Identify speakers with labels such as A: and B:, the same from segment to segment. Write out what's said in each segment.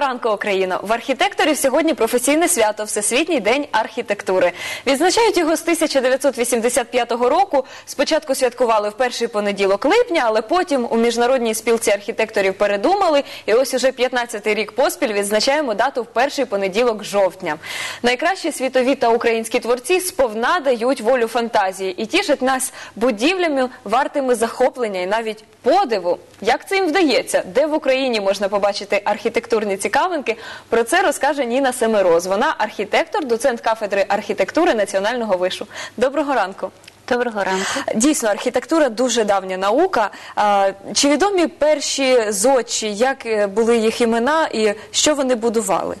A: Ранку Україно в архітекторів сьогодні професійне свято Всесвітній день архітектури. Відзначають його з 1985 року. Спочатку святкували в перший понеділок липня, але потім у міжнародній спілці архітекторів передумали. І ось уже 15-й рік поспіль відзначаємо дату в перший понеділок жовтня. Найкращі світові та українські творці сповна дають волю фантазії і тішать нас будівлями, вартими захоплення і навіть подиву. Як це їм вдається? Де в Україні можна побачити архітектурні цікавинки? Про це розкаже Ніна Семироз. Вона архітектор, доцент кафедри архітектури Національного вишу. Доброго ранку.
B: Доброго ранку.
A: Дійсно, архітектура дуже давня наука. А, Чи відомі перші зодчі, як е, були їх імена і що вони будували?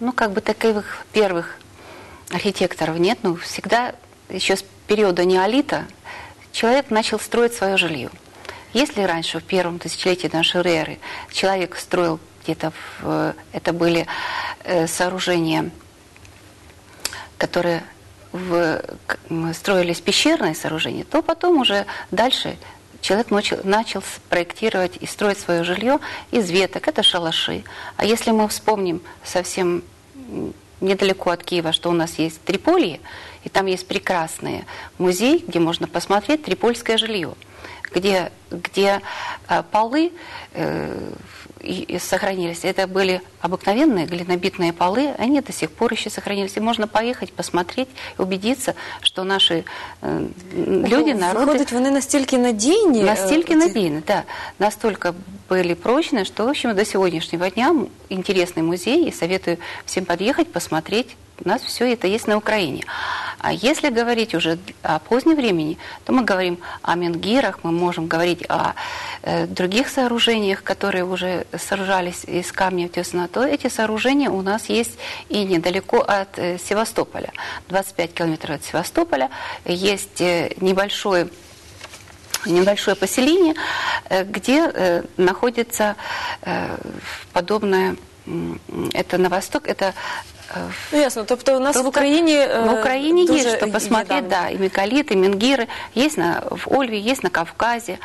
B: Ну, как бы таких первых архитекторов нет, но всегда еще с периода неолита человек начал строить свое жилье. Если раньше, в первом тысячелетии нашей эры, человек строил где-то, в, э, это были э, сооружения, которые в, строились пещерные сооружения, то потом уже дальше человек начал, начал проектировать и строить свое жилье из веток. Это шалаши. А если мы вспомним совсем недалеко от Киева, что у нас есть Триполье, и там есть прекрасный музей, где можно посмотреть трипольское жилье, где, где э, полы э, и- и сохранились. Это были обыкновенные глинобитные полы, они до сих пор еще сохранились. И можно поехать, посмотреть, убедиться, что наши э, люди, народы...
A: Виходить, вони настільки надійні.
B: Настільки
A: е, ці-
B: надійны, да. Настолько были прочные, что, в общем, до сегодняшнего дня м- интересный музей, и советую всем подъехать, посмотреть. у нас все это есть на Украине. А если говорить уже о позднем времени, то мы говорим о менгирах, мы можем говорить о э, других сооружениях, которые уже сооружались из камня тесна, то эти сооружения у нас есть и недалеко от э, Севастополя. 25 километров от Севастополя есть э, небольшой небольшое поселение, э, где э, находится э, подобное, это на восток, это
A: Ну ясно. Тобто у нас в
B: Просто
A: Україні е,
B: в Украине
A: дуже
B: есть что
A: є
B: посмотреть,
A: давно.
B: да, и мегалиты, и менгиры, есть на, в Ольве, есть на Кавказе.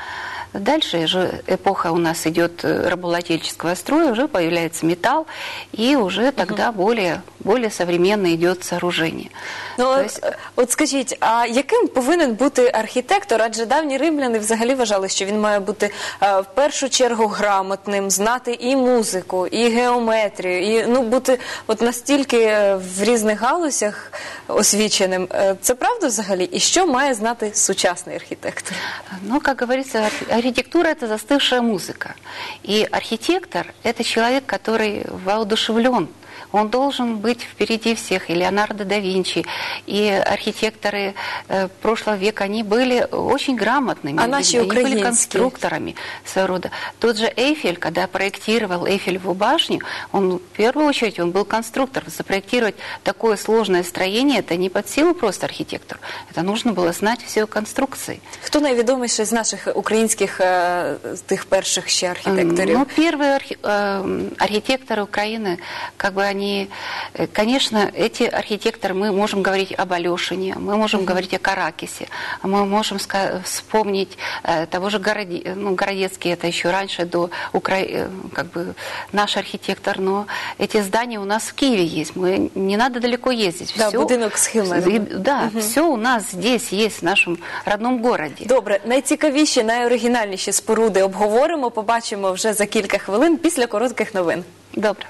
B: Дальше же эпоха у нас идет э, рабовладельческого строя, уже появляется металл, и уже тогда более, более современно идет сооружение.
A: Ну,
B: То
A: от,
B: есть
A: от скажіть, а яким повинен бути архітектор? Адже давні римляни взагалі вважали, що він має бути е, в першу чергу грамотним, знати і музику, і геометрію, і ну бути от настільки е, в різних галузях освіченим. Е, Це правда взагалі? І що має знати сучасний архітектор?
B: Ну, как говорится, архи- архитектура – это застывшая музыка. И архитектор – это человек, который воодушевлен. Он должен быть впереди всех. И Леонардо да Винчи, и архитекторы э, прошлого века, они были очень грамотными.
A: А наши
B: людьми. Они были
A: украинские?
B: конструкторами своего рода. Тот же Эйфель, когда проектировал Эйфелеву башню, он в первую очередь он был конструктор. Запроектировать такое сложное строение – это не под силу просто архитектору. Это нужно было знать все конструкции.
A: Хто найвідоміший з наших українських е, з тих перших ще архітекторів?
B: Ну, первые архи- эм, архитекторы Украины, как бы они, э, конечно, эти архитекторы, мы можем говорить об Алешине, мы можем говорить о Каракисе, мы можем ска- вспомнить э, того же Городе- ну, Городецкий, это еще раньше до Украины, как бы наш архитектор, но эти здания у нас в Киеве есть, мы не надо далеко ездить.
A: Да,
B: Всё-
A: будинок с Химером.
B: И- Да, все у нас здесь есть, в нашем родном городе.
A: Добре, найцікавіші, найоригінальніші споруди обговоримо, побачимо вже за кілька хвилин після коротких новин.
B: Добро.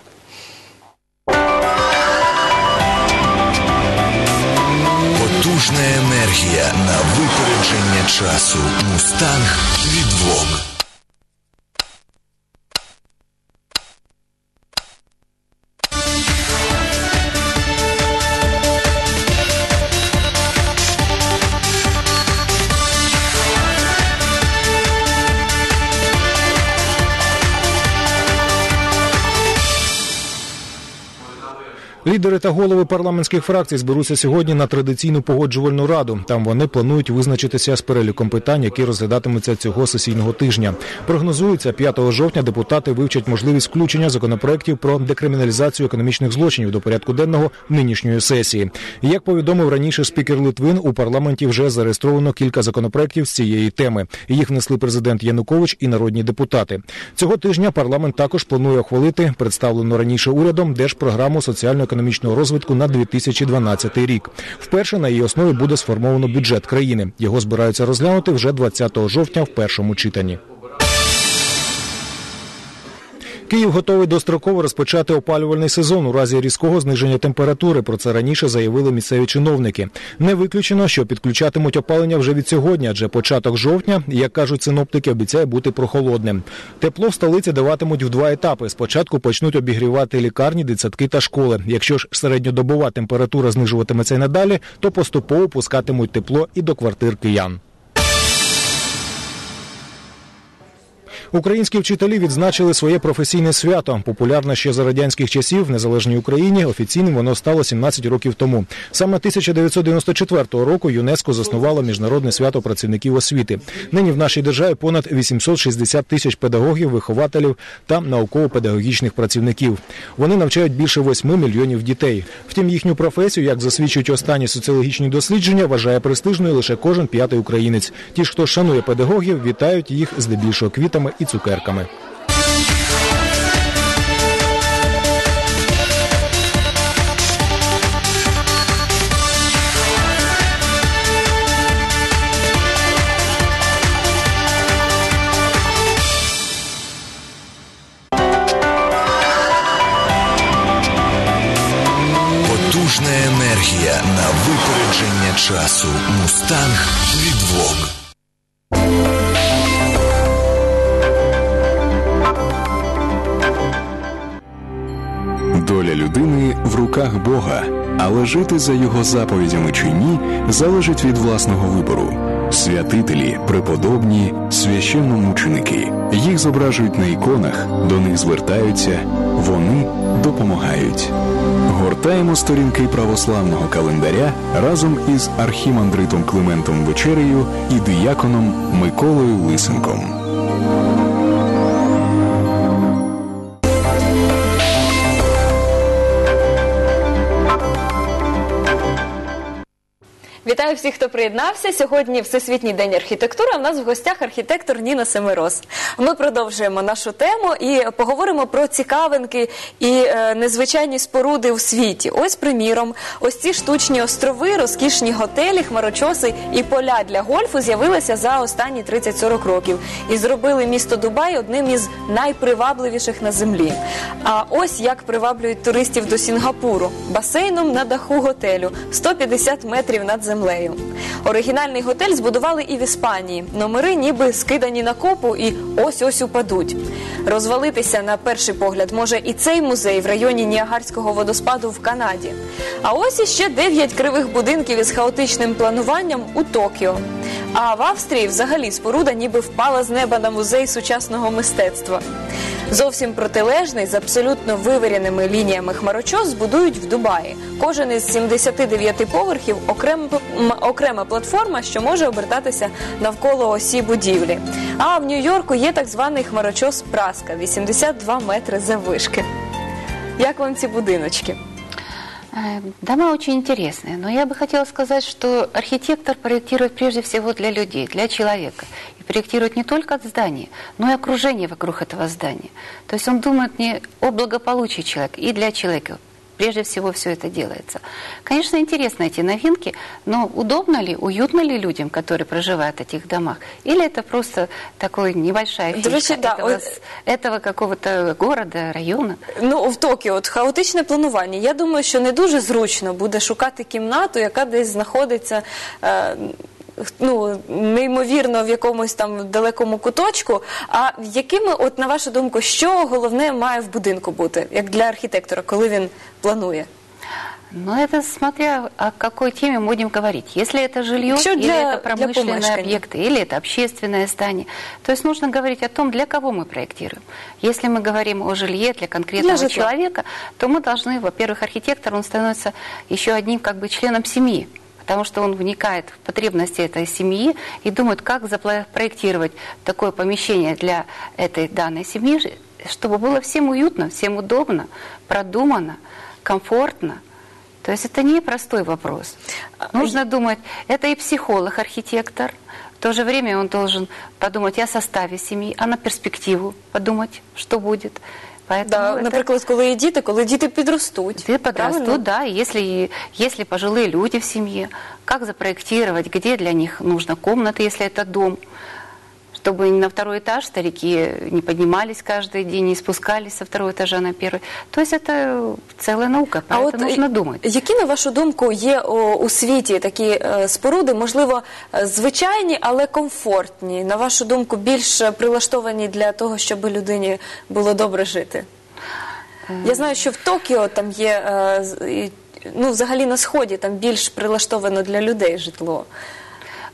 C: Потужна енергія на випередження часу. Мустанг від
D: Лідери та голови парламентських фракцій зберуться сьогодні на традиційну погоджувальну раду. Там вони планують визначитися з переліком питань, які розглядатимуться цього сесійного тижня. Прогнозується, 5 жовтня депутати вивчать можливість включення законопроєктів про декриміналізацію економічних злочинів до порядку денного нинішньої сесії. Як повідомив раніше спікер Литвин, у парламенті вже зареєстровано кілька законопроєктів з цієї теми. Їх внесли президент Янукович і народні депутати. Цього тижня парламент також планує ухвалити представлену раніше урядом держпрограму соціально-економічного розвитку на 2012 рік. Вперше на її основі буде сформовано бюджет країни. Його збираються розглянути вже 20 жовтня в першому читанні. Київ готовий достроково розпочати опалювальний сезон у разі різкого зниження температури. Про це раніше заявили місцеві чиновники. Не виключено, що підключатимуть опалення вже від сьогодні, адже початок жовтня, як кажуть синоптики, обіцяє бути прохолодним. Тепло в столиці даватимуть в два етапи. Спочатку почнуть обігрівати лікарні, дитсадки та школи. Якщо ж середньодобова температура знижуватиметься й надалі, то поступово пускатимуть тепло і до квартир киян. Українські вчителі відзначили своє професійне свято. Популярне ще за радянських часів в незалежній Україні. Офіційним воно стало 17 років тому. Саме 1994 року ЮНЕСКО заснувало міжнародне свято працівників освіти. Нині в нашій державі понад 860 тисяч педагогів, вихователів та науково-педагогічних працівників. Вони навчають більше 8 мільйонів дітей. Втім, їхню професію, як засвідчують останні соціологічні дослідження, вважає престижною лише кожен п'ятий українець. Ті ж, хто шанує педагогів, вітають їх здебільшого квітами і цукерками.
C: Потужна енергія на випередження часу. Мустанг від Vogue.
E: Людини в руках Бога, але жити за його заповідями чи ні залежить від власного вибору. Святителі, преподобні, священномученики. Їх зображують на іконах, до них звертаються, вони допомагають. Гортаємо сторінки православного календаря разом із архімандритом Климентом Вечерею і дияконом Миколою Лисенком.
A: Вітаю всіх, хто приєднався. Сьогодні Всесвітній день архітектури. У нас в гостях архітектор Ніна Семирос. Ми продовжуємо нашу тему і поговоримо про цікавинки і е, незвичайні споруди у світі. Ось, приміром, ось ці штучні острови, розкішні готелі, хмарочоси і поля для гольфу з'явилися за останні 30-40 років і зробили місто Дубай одним із найпривабливіших на землі. А ось як приваблюють туристів до Сінгапуру басейном на даху готелю 150 метрів над землею. Оригінальний готель збудували і в Іспанії. Номери ніби скидані на копу і ось-ось упадуть. Розвалитися на перший погляд може і цей музей в районі Ніагарського водоспаду в Канаді. А ось іще дев'ять кривих будинків із хаотичним плануванням у Токіо. А в Австрії взагалі споруда ніби впала з неба на музей сучасного мистецтва. Зовсім протилежний з абсолютно вивіреними лініями хмарочос збудують в Дубаї. Кожен із 79 поверхів окрема, м- окрема платформа, що може обертатися навколо осі будівлі. А в Нью-Йорку є так званий хмарочос Праска 82 метри заввишки. Як вам ці будиночки?
B: Э, Дома очень интересные, но я бы хотела сказать, что архитектор проектирует прежде всего для людей, для человека. И проектирует не только здание, но и окружение вокруг этого здания. То есть он думает не о благополучии человека, и для человека. Прежде всего все это делается. Конечно, интересны эти новинки, но удобно ли, уютно ли людям, которые проживают в этих домах? Или это просто такой небольшая
A: До
B: фишка
A: речі, да,
B: этого,
A: от-
B: с- этого какого-то города, района?
A: Ну, в Токіо, от хаотичне планування. Я думаю, що не дуже зручно буде шукати кімнату, яка десь знаходиться. Е, Ну, неймовірно, в якомусь там далекому куточку. А якими, от на вашу думку, що головне має в будинку бути, як для архітектора, коли він планує?
B: Ну, это смотря о какой теме мы будем говорить. Если это жилье,
A: Всё
B: или
A: для-
B: это
A: для
B: промышленные
A: помешкания.
B: объекты, или это общественное здание. То есть нужно говорить о том, для кого мы проектируем. Если мы говорим о жилье для конкретного
A: Для житла.
B: человека, то мы должны, во-первых, архитектор, он становится еще одним как бы членом семьи. Потому что он вникает в потребности этой семьи и думает, как запроектировать такое помещение для этой данной семьи, чтобы было всем уютно, всем удобно, продумано, комфортно. То есть это не простой вопрос. Нужно думать, это и психолог, архитектор. В то же время он должен подумать и о составе семьи, а на перспективу подумать, что будет. Поэтому
A: Да,
B: это-
A: наприклад, коли є діти, коли діти підростуть.
B: Ты подрастут,
A: правильно?
B: да, если, если пожилые люди в семье, как запроектировать, где для них нужна комната, если это дом, чтобы на второй этаж старики не поднимались каждый день, не спускались со второго этажа на первый. То есть это целая наука, про это нужно
A: е,
B: думать.
A: які, на вашу думку, є о, у світі такі е, споруди, можливо, е, звичайні, але комфортні, на вашу думку, більш е, прилаштовані для того, щоб людині було добре жити? Я знаю, що в Токіо там є, е, з- і, ну, взагалі на Сході там більш прилаштовано для людей житло.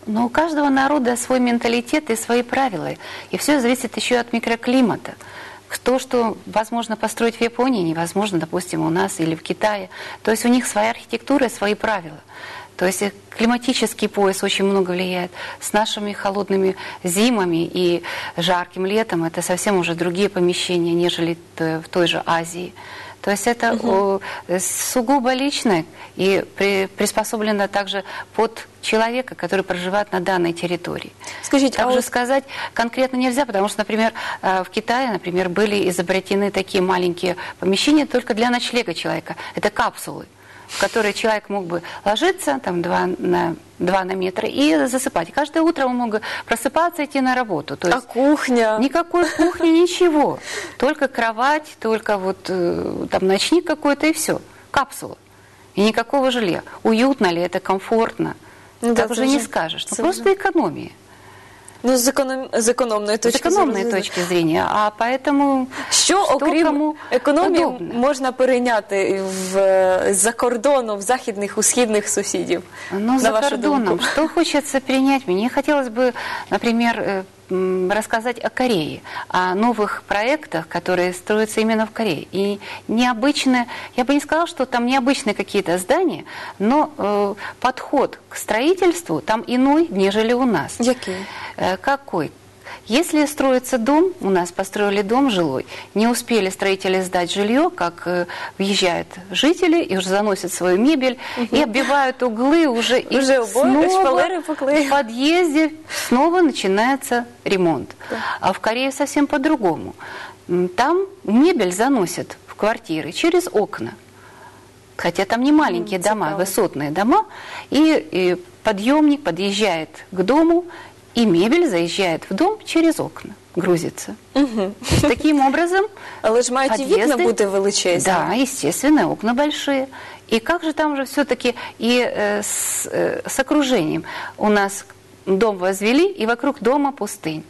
B: Но у каждого народа свой менталитет и свои правила. И все зависит еще от микроклимата. То, что возможно построить в Японии, невозможно, допустим, у нас или в Китае. То есть у них своя архитектура свои правила. То есть климатический пояс очень много влияет. С нашими холодными зимами и жарким летом это совсем уже другие помещения, нежели в той же Азии. То есть это э, сугубо личное и при- приспособлено также под человека, который проживает на данной территории.
A: Скажите, а
B: также
A: вот-
B: сказать конкретно нельзя, потому что, например, э, в Китае, например, были изобретены такие маленькие помещения только для ночлега человека. Это капсулы, в которые человек мог бы ложиться, там, два на, два на метр, и засыпать. Каждое утро он мог просыпаться и идти на работу. То
A: А
B: есть
A: кухня?
B: Никакой кухни, ничего. Только кровать, только вот э, там ночник какой-то и все. Капсула. И никакого жилья. Уютно ли это, комфортно?
A: Ну да,
B: так уже
A: это
B: не
A: же-
B: скажешь. Ну, просто
A: уже-
B: экономия.
A: Ну, з, економ... з економної
B: С
A: точки
B: экономной
A: зору,
B: точки зрения. А поэтому
A: Що,
B: что
A: окрім
B: кому
A: економії,
B: удобно.
A: можна перейняти в, з-за кордону, в західних, у східних сусідів?
B: Ну,
A: на
B: за
A: вашу
B: кордоном,
A: думку?
B: что хочется принять? Мне хотелось бы, например, э, м, рассказать о Корее, о новых проектах, которые строятся именно в Корее. И необычные, я бы не сказала, что там необычные какие-то здания, но э, подход к строительству там иной, нежели у нас.
A: Який?
B: Э, Какой? Если строится дом, у нас построили дом жилой, не успели строители сдать жилье, как э, въезжают жители и уже заносят свою мебель и оббивают углы уже и
A: Уже
B: снова в подъезде снова начинается ремонт. А в Корее совсем по-другому. Там мебель заносят в квартиры через окна. Хотя там не маленькие дома, высотные дома, и, и подъемник подъезжает к дому, и мебель заезжает в дом через окна, грузится. То есть таким образом
A: Але ж мають і вікна
B: подъезды-
A: бути величезні.
B: Да, естественно, окна большие. И как же там же все-таки и э, с, э, с окружением? У нас дом возвели, и вокруг дома пустынь.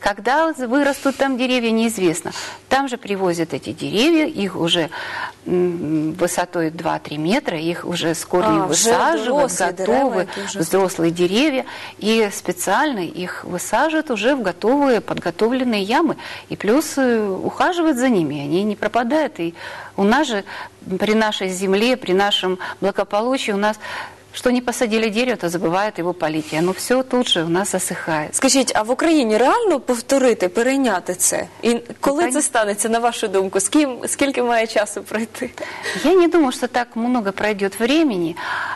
B: Когда вырастут там деревья, неизвестно. Там же привозят эти деревья, их уже высотой 2-3 метра, их уже с корнем
A: А,
B: высаживают,
A: взрослые
B: готовы,
A: уже-
B: взрослые деревья, и специально их высаживают уже в готовые, подготовленные ямы, и плюс э, ухаживают за ними, они не пропадают. И у нас же при нашей земле, при нашем благополучии, у нас что не посадили дерево, то забывают его полить, и оно все тут же у нас засыхает.
A: Скажіть, а в Україні реально повторити, перейняти це? І коли
B: Ну,
A: це станеться, на вашу думку? З ким, скільки має часу пройти?
B: Я не думаю, что так много пройдет времени.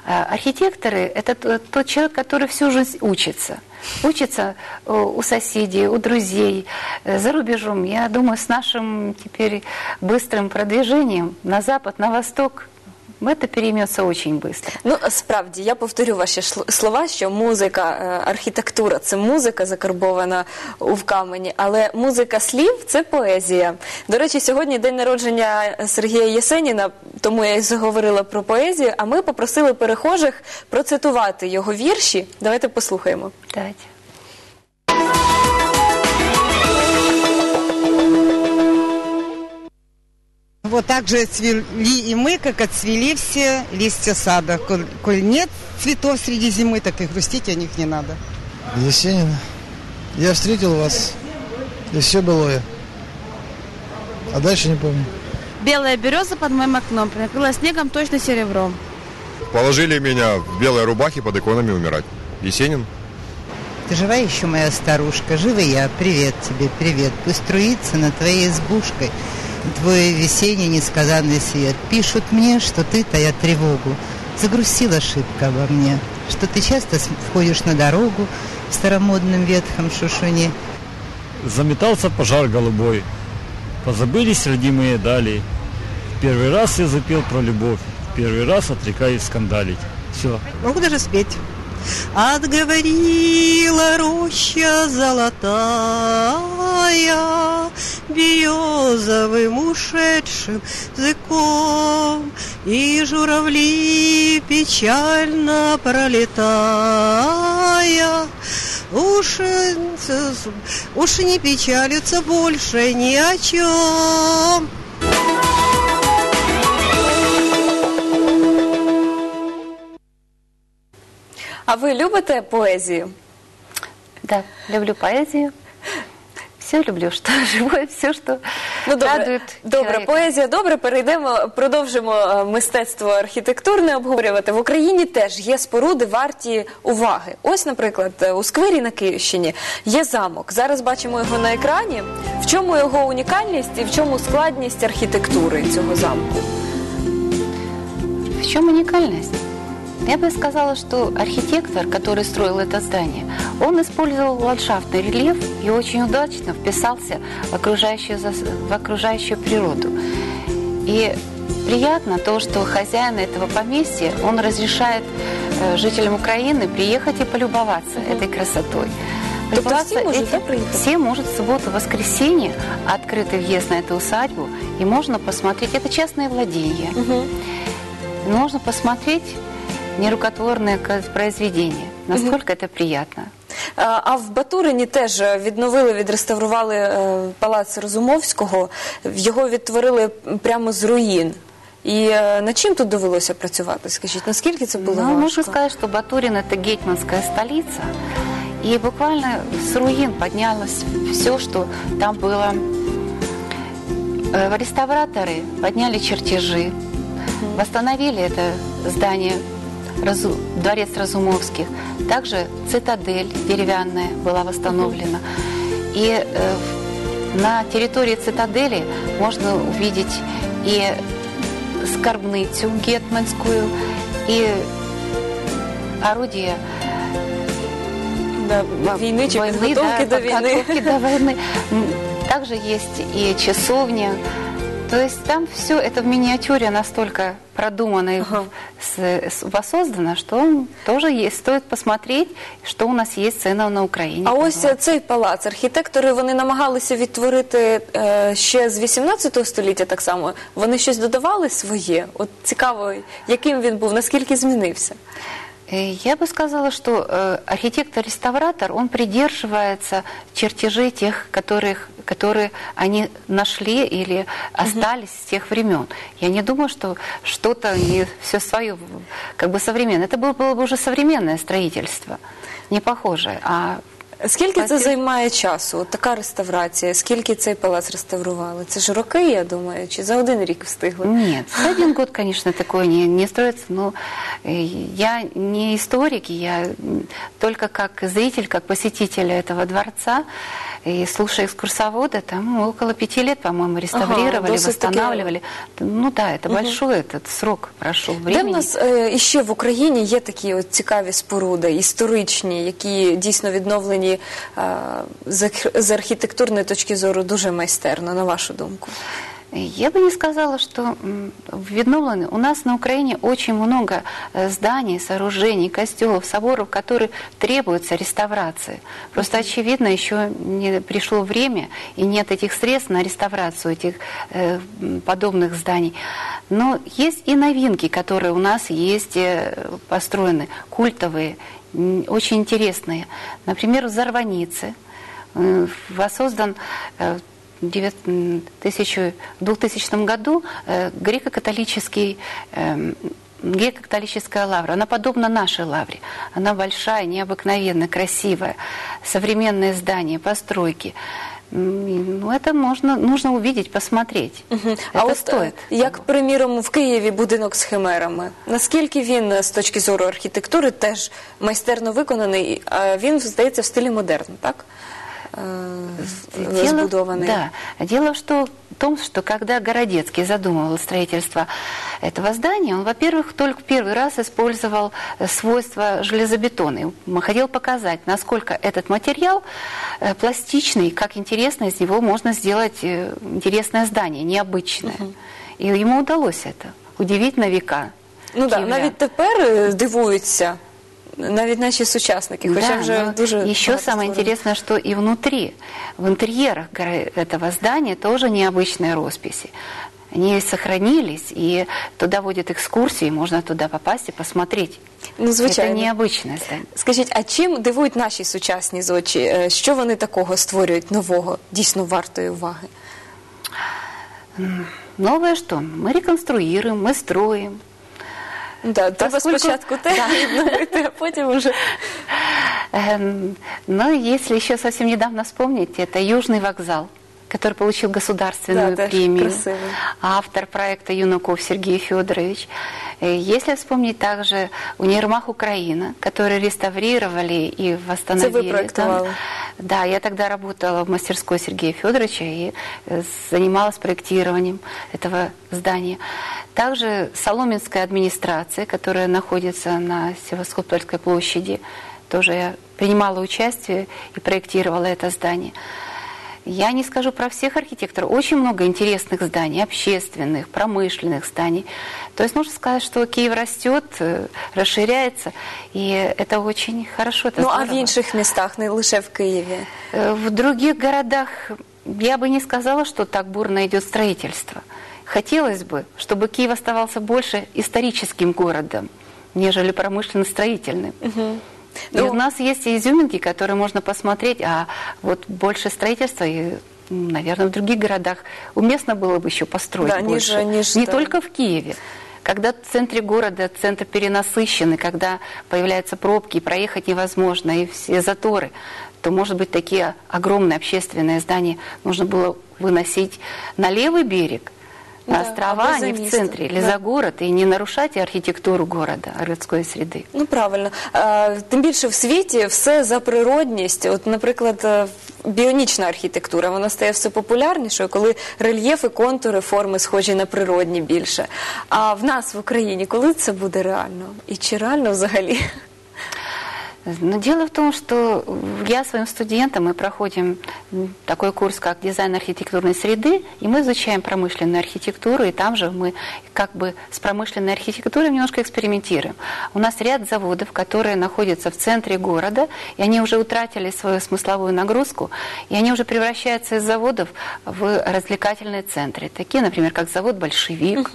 B: Э, Архитекторы – это т- тот человек, который всю жизнь учится. Учится э, у соседей, у друзей, э, за рубежом. Я думаю, с нашим теперь быстрым продвижением на запад, на восток, это переймется очень быстро.
A: Ну, справді, я повторю ваші слова, що музика, е, архітектура це музика закарбована в камені, але музика слів це поезія. До речі, сьогодні день народження Сергія Єсеніна, тому я і заговорила про поезію. А ми попросили перехожих процитувати його вірші. Давайте послухаємо.
B: Давайте.
F: Вот так же цвели и мы, как отцвели все листья сада. Коль, коль нет цветов среди зимы, так и грустить о них не надо.
G: Есенин, я встретил вас, и все былое. А дальше не помню.
H: Белая береза под моим окном накрыла снегом точно серебром.
I: Положили меня в белой рубахе под иконами умирать. Есенин.
F: Ты жива еще, моя старушка? Жива я. Привет тебе, привет. Пусть струится над твоей избушкой твой весенний несказанный свет. Пишут мне, что ты, тая тревогу, загрустила шибко обо мне, что ты часто входишь на дорогу в старомодном ветхом шушуне.
J: Заметался пожар голубой, позабылись родимые дали. В первый раз я запел про любовь, в первый раз отрекаюсь скандалить. Все.
F: Могу даже спеть. Отговорила роща золотая Березовым ушедшим языком И журавли печально пролетая Уж, уж не печалятся больше ни о чем.
A: А ви любите поезію?
B: Да, люблю поэзию. Все люблю, что живое, все, что
A: Ну, добре,
B: радует
A: добре,
B: человека.
A: поезія, добре, перейдемо, продовжимо е, мистецтво архітектурне обговорювати. В Україні теж є споруди варті уваги. Ось, наприклад, е, у сквері на Київщині є замок. Зараз бачимо його на екрані. В чому його унікальність і в чому складність архітектури цього замку?
B: В чем уникальность? Я бы сказала, что архитектор, который строил это здание, он использовал ландшафтный рельеф и очень удачно вписался в окружающую, в окружающую природу. И приятно то, что хозяин этого поместья, он разрешает э, жителям Украины приехать и полюбоваться этой красотой.
A: Тобто всі можуть, да, приїхати?
B: все может в субботу, воскресенье открытый въезд на эту усадьбу, и можно посмотреть. Это частное владение. Можно посмотреть нерукотворное ка- произведение. Насколько это приятно.
A: А а в Батурині теж е, відновили, відреставрували е, палац Розумовського. Його відтворили прямо з руїн. І е, над чим тут довелося працювати? Скажіть, наскільки це було
B: Ну,
A: важко?
B: можно сказать, что Батурин – это гетманская столица. И буквально с руин поднялось все, что там было. Э, Реставраторы подняли чертежи, восстановили это здание, Разу- дворец Разумовских. Также цитадель деревянная была восстановлена. И э, в- на территории цитадели можно увидеть и скарбницу гетманскую, и орудия
A: Да, війни чи
B: войны,
A: підготовки
B: да,
A: до війни.
B: подготовки до войны. М, Также есть и часовня. То есть там все это в миниатюре настолько продумано и
A: Ага.
B: с- с- воссоздано, что тоже есть, стоит посмотреть, что у нас есть цена на Украине.
A: А ось цей палац архітектори вони намагалися відтворити е, ще з 18 століття так само. Вони щось додавали своє. От цікаво, яким він був, наскільки змінився.
B: Э, Я бы сказала, что э, архитектор-реставратор, он придерживается чертежей тех, которых, которые они нашли или остались с тех времен. Я не думаю, что что-то не все свое, как бы современное. Это было, было бы уже современное строительство, не похожее. А
A: Скільки це
B: Папір-
A: займає часу? От така реставрація, скільки цей палац реставрували? Це ж роки, я думаю, чи за один рік встигли?
B: Нет, за один год, конечно, такое не, не строится, но э, я не историк, я м, только как зритель, как посетитель этого дворца, и слушая экскурсовода, там около пяти лет, по-моему, реставрировали,
A: досить таки-
B: восстанавливали. Ну да, это большой этот срок прошел
A: Де в
B: времени.
A: нас е, іще в Україні є такі от цікаві споруди, історичні, які дійсно відновлені е, з арх- з архітектурної точки зору дуже майстерно, на вашу думку?
B: Я бы не сказала, что м, відновлены. У нас на Украине очень много э, зданий, сооружений, костелов, соборов, которые требуются реставрации. Просто, очевидно, еще не пришло время и нет этих средств на реставрацию этих э, подобных зданий. Но есть и новинки, которые у нас есть э, построены, культовые, очень интересные. Например, в Зарванице э, воссоздан э, девят- м, тысячу- 2000 году э, греко-католический эм, греко-католическая лавра, она подобна нашей лавре. Она большая, необыкновенно красивая, современное здание, постройки. М, и, Ну, это можно, нужно увидеть, посмотреть. Это
A: А от,
B: стоит.
A: е, як, приміром, в Києві будинок з химерами. Наскільки він е, з точки зору архітектури теж майстерно виконаний, а він, здається, в стилі модерн, так? Е, Збудований.
B: да. Дело что, в том, что когда Городецкий задумывал строительство этого здания, он, во-первых, только в первый раз использовал э, свойства железобетона. И Хотел показать, насколько этот материал э, пластичный, как интересно из него можно сделать э, интересное здание, необычное. И ему удалось это. Удивить на века.
A: Ну так,
B: киевлян.
A: навіть тепер дивуються, навіть наші сучасники, хоча
B: Да,
A: вже
B: но
A: дуже
B: еще
A: багато
B: самое
A: створено.
B: интересное, что и внутри, в интерьерах горо- этого здания тоже необычные росписи. Они сохранились, и туда водят экскурсии, можно туда попасть и посмотреть.
A: Ну, звичайно.
B: Это необычное здание.
A: Скажіть, а чим дивують наші сучасні зодчі? Е, Що вони такого створюють нового, дійсно вартої уваги?
B: Новое что? Мы реконструируем, мы строим.
A: ну, да, треба спочатку те
B: Да.
A: відновити, а потім уже.
B: Эм, Но если еще совсем недавно вспомнить, это Южный вокзал, который получил государственную
A: Да,
B: премию. Автор проекта Юнаков Сергей Федорович. Э, Если вспомнить также универмаг Украина, который реставрировали и восстановили. там. Да, я тогда работала в мастерской Сергея Федоровича и э, занималась проектированием этого здания. Также Соломенская администрация, которая находится на Севастопольской площади, тоже я принимала участие и проектировала это здание. Я не скажу про всех архитекторов. Очень много интересных зданий, общественных, промышленных зданий. То есть нужно сказать, что Киев растет, э, расширяется, и это очень хорошо. Это
A: Ну а в
B: здорово.
A: інших містах, не лише в Києві.
B: Э, В других городах я бы не сказала, что так бурно идет строительство. Хотелось бы, чтобы Киев оставался больше историческим городом, нежели промышленно-строительным. И
A: Ну-
B: у нас есть и изюминки, которые можно посмотреть, а вот больше строительства, и, наверное, в других городах уместно было бы еще построить
A: Да, ниже-
B: больше.
A: ниже,
B: не
A: да.
B: только в Киеве. Когда в центре города центр перенасыщенный, когда появляются пробки, и проехать невозможно, и все заторы, то, может быть, такие огромные общественные здания нужно было выносить на левый берег,
A: Да,
B: острова, а не в центре, или
A: да.
B: за город, и не нарушать и архитектуру города, городской среды.
A: Ну правильно. Тим більше в світі все за природність. От, наприклад, е, біонічна архітектура вона стає все популярнішою, коли рельєфи, контури, форми схожі на природні більше. А в нас в Україні коли це буде реально? І чи реально взагалі?
B: Но дело в том, что я своим студентам мы проходим такой курс, как дизайн архитектурной среды, и мы изучаем промышленную архитектуру, и там же мы как бы с промышленной архитектурой немножко экспериментируем. У нас ряд заводов, которые находятся в центре города, и они уже утратили свою смысловую нагрузку, и они уже превращаются из заводов в развлекательные центры, такие, например, как завод «Большевик»,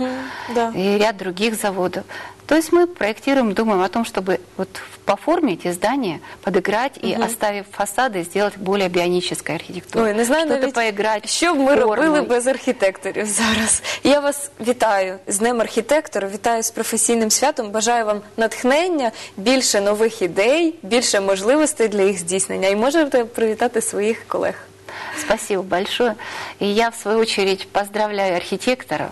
A: да.
B: и ряд других заводов. То есть мы проектируем, думаем о том, чтобы вот в- по форме эти здания подыграть и, оставив фасады, сделать более бионической архитектурой.
A: Ой, не знаю
B: Что-то
A: навіть,
B: поиграть
A: що б ми робили
B: формой.
A: без архітекторів зараз. Я вас вітаю з Днем архітектора, вітаю з професійним святом. Бажаю вам натхнення, більше нових ідей, більше можливостей для їх здійснення. І можете привітати своїх колег.
B: Спасибо большое. И я, в свою очередь, поздравляю архитекторов.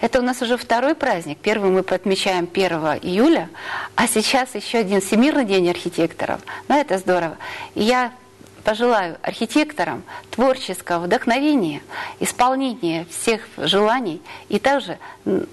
B: Это у нас уже второй праздник. Первый мы отмечаем 1 июля, а сейчас еще один Всемирный день архитекторов. Ну, это здорово. И я пожелаю архитекторам творческого вдохновения, исполнения всех желаний и также м,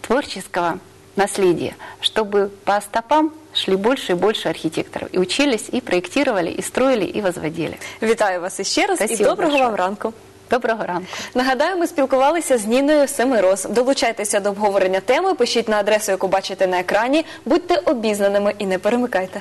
B: творческого наследия, чтобы по стопам шли больше и больше архитекторов. И учились, и проектировали, и строили, и возводили.
A: Вітаю вас іще раз і
B: Спасибо
A: доброго
B: большое.
A: вам ранку.
B: Доброго ранку.
A: Нагадаю, ми спілкувалися з Ніною Семироз. Долучайтеся до обговорення теми, пишіть на адресу, яку бачите на екрані. Будьте обізнаними і не перемикайте.